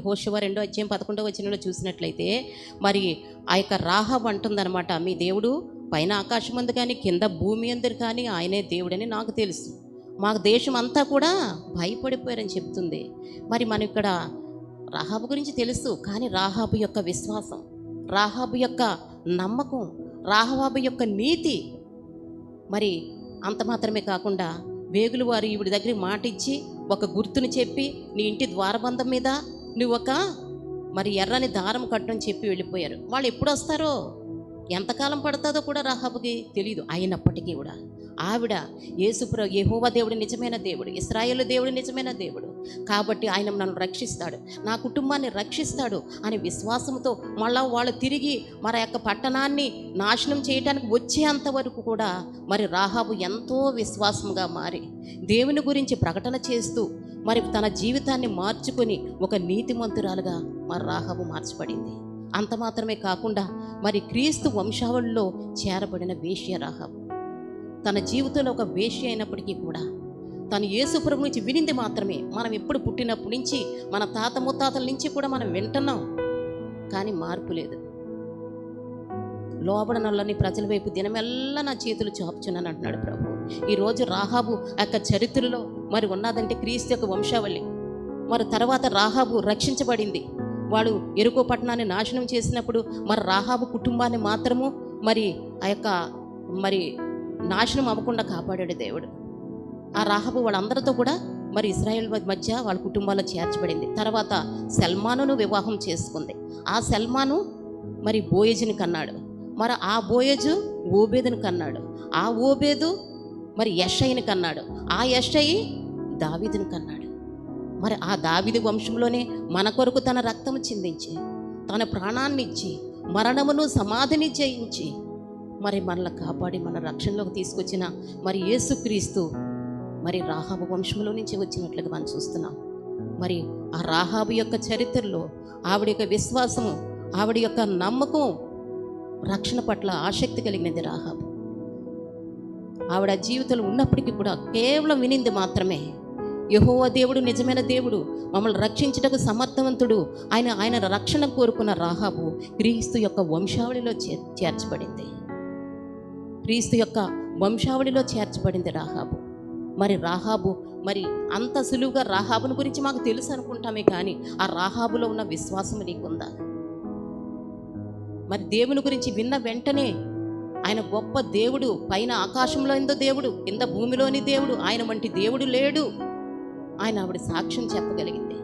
హోషవ రెండో అధ్యాయం పదకొండో వచనంలో చూసినట్లయితే మరి ఆ యొక్క రాహబ్ అంటుందన్నమాట మీ దేవుడు పైన ఆకాశం అందు కానీ కింద భూమి అందరు కానీ ఆయనే దేవుడని నాకు తెలుసు. మాకు దేశం అంతా కూడా భయపడిపోయారని చెప్తుంది. మరి మనం ఇక్కడ రాహాబు గురించి తెలుసు కానీ రాహాబు యొక్క విశ్వాసం రాహాబు యొక్క నమ్మకం రాహాబు యొక్క నీతి మరి అంత మాత్రమే కాకుండా వేగులు వారు ఈవిడి దగ్గర మాట ఇచ్చి ఒక గుర్తును చెప్పి నీ ఇంటి ద్వారబంధం మీద నువ్వు ఒక మరి ఎర్రని దారం కట్టని చెప్పి వెళ్ళిపోయారు. వాళ్ళు ఎప్పుడు వస్తారో ఎంతకాలం పడుతుందో కూడా రాహాబుకి తెలియదు అయినప్పటికీ కూడా. ఆవిడ యేసుప్ర యహోవ దేవుడు నిజమైన దేవుడు ఇస్రాయేల్ దేవుడు నిజమైన దేవుడు. కాబట్టి ఆయన నన్ను రక్షిస్తాడు. నా కుటుంబాన్ని రక్షిస్తాడు అనే విశ్వాసంతో మళ్ళా వాళ్ళు తిరిగి మన యొక్క పట్టణాన్ని నాశనం చేయడానికి వచ్చేంత వరకు కూడా మరి రాహాబు ఎంతో విశ్వాసంగా మారి దేవుని గురించి ప్రకటన చేస్తూ మరి తన జీవితాన్ని మార్చుకొని ఒక నీతిమంతురాలుగా మరి రాహాబు మార్చబడింది. అంత మాత్రమే కాకుండా మరి క్రీస్తు వంశావళిలో చేరబడిన వేష్య రాహాబు తన జీవితంలో ఒక వేశ్య అయినప్పటికీ కూడా తను యేసుప్రభు నుంచి వినింది మాత్రమే. మనం ఎప్పుడు పుట్టినప్పటి నుంచి మన తాత ముత్తాతల నుంచి కూడా మనం వింటున్నాం. కానీ మార్పు లేదు. లోబడనల్లని ప్రజల వైపు దినమెల్లా నా చేతులు చాపుచున్నాను అంటున్నాడు ప్రభు. ఈరోజు రాహాబు యొక్క చరిత్రలో మరి ఉన్నదంటే క్రీస్తు యొక్క వంశావళి. మరి తర్వాత రాహాబు రక్షించబడింది. వాడు ఎరుకో పట్టణాన్ని నాశనం చేసినప్పుడు మరి రాహాబు కుటుంబాన్ని మాత్రము మరి ఆ యొక్క మరి నాశనం అవ్వకుండా కాపాడాడు దేవుడు. ఆ రాహాబు వాళ్ళందరితో కూడా మరి ఇస్రాయేల్ మధ్య వాళ్ళ కుటుంబాల్లో చేర్చబడింది. తర్వాత సల్మానును వివాహం చేసుకుంది. ఆ సల్మాను మరి బోయేజుని కన్నాడు. మరి ఆ బోయేజు ఓబేదుని కన్నాడు. ఆ ఓబేదు మరి యషయ్యని కన్నాడు. ఆ యషయి దావిదును కన్నాడు. మరి ఆ దావిది వంశంలోనే మన కొరకు తన రక్తము చిందించి తన ప్రాణాన్ని ఇచ్చి మరణమును సమాధిని జయించి మరి మనల్ని కాపాడి మన రక్షణలోకి తీసుకొచ్చిన మరి యేసుక్రీస్తు మరి రాహాబు వంశంలో నుంచి వచ్చినట్లుగా మనం చూస్తున్నాం. మరి ఆ రాహాబు యొక్క చరిత్రలో ఆవిడ యొక్క విశ్వాసము ఆవిడ యొక్క నమ్మకం రక్షణ పట్ల ఆసక్తి కలిగినది రాహాబు. ఆవిడ జీవితంలో ఉన్నప్పటికీ కూడా కేవలం వినింది మాత్రమే. యహోవ దేవుడు నిజమైన దేవుడు మమ్మల్ని రక్షించుటకు సమర్థవంతుడు. ఆయన ఆయన రక్షణ కోరుకున్న రాహాబు క్రీస్తు యొక్క వంశావళిలో చే చేర్చబడింది. క్రీస్తు యొక్క వంశావళిలో చేర్చబడింది రాహాబు. మరి రాహాబు మరి అంత సులువుగా రాహాబుని గురించి మాకు తెలుసు అనుకుంటామే కానీ ఆ రాహాబులో ఉన్న విశ్వాసం నీకుందా? మరి దేవుని గురించి విన్న వెంటనే ఆయన గొప్ప దేవుడు పైన ఆకాశంలో ఎందో దేవుడు కింద భూమిలోని దేవుడు ఆయన వంటి దేవుడు లేడు. ఆయన ఆవిడ సాక్ష్యం చెప్పగలిగింది.